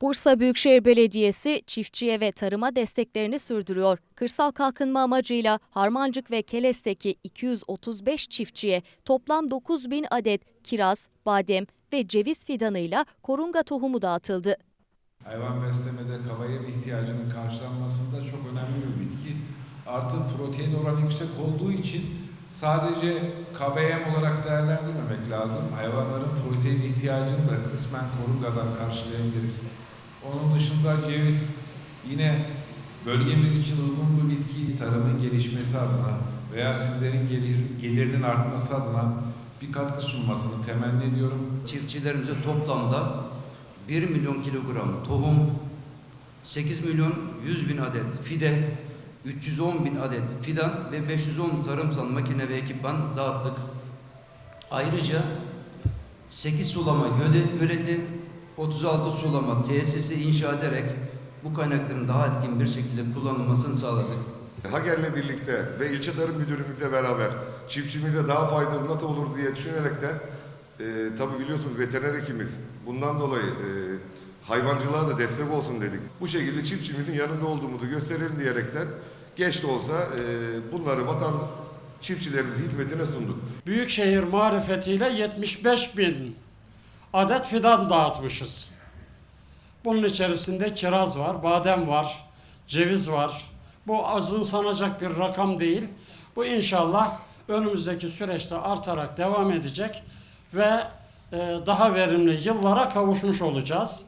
Bursa Büyükşehir Belediyesi çiftçiye ve tarıma desteklerini sürdürüyor. Kırsal kalkınma amacıyla Harmancık ve Keles'teki 235 çiftçiye toplam 9 bin adet kiraz, badem ve ceviz fidanıyla korunga tohumu dağıtıldı. Hayvan beslemede kaba ihtiyacının karşılanmasında çok önemli bir bitki. Artı protein oranı yüksek olduğu için sadece yem olarak değerlendirmemek lazım. Hayvanların protein ihtiyacını da kısmen korungadan karşılayabiliriz. Onun dışında ceviz yine bölgemiz için uygun bir bitki tarımın gelişmesi adına veya sizlerin gelir, gelirinin artması adına bir katkı sunmasını temenni ediyorum. Çiftçilerimize toplamda 1 milyon kilogram tohum, 8 milyon 100 bin adet fide, 310 bin adet fidan ve 510 tarımsal makine ve ekipman dağıttık. Ayrıca 8 sulama göle, göleti, 36 sulama tesisi inşa ederek bu kaynakların daha etkin bir şekilde kullanılmasını sağladık. Hager'le birlikte ve ilçe tarım müdürümüzle beraber çiftçimize daha faydalı nasıl olur diye düşünerekten e, tabi biliyorsunuz veteriner hekimiz bundan dolayı e, hayvancılığa da destek olsun dedik. Bu şekilde çiftçimizin yanında olduğumuzu gösterelim diyerekten geç de olsa e, bunları vatan çiftçilerimizin hizmetine sunduk. Büyükşehir marifetiyle 75 bin adet fidan dağıtmışız. Bunun içerisinde kiraz var, badem var, ceviz var. Bu azımsanacak bir rakam değil. Bu inşallah önümüzdeki süreçte artarak devam edecek ve e, daha verimli yıllara kavuşmuş olacağız.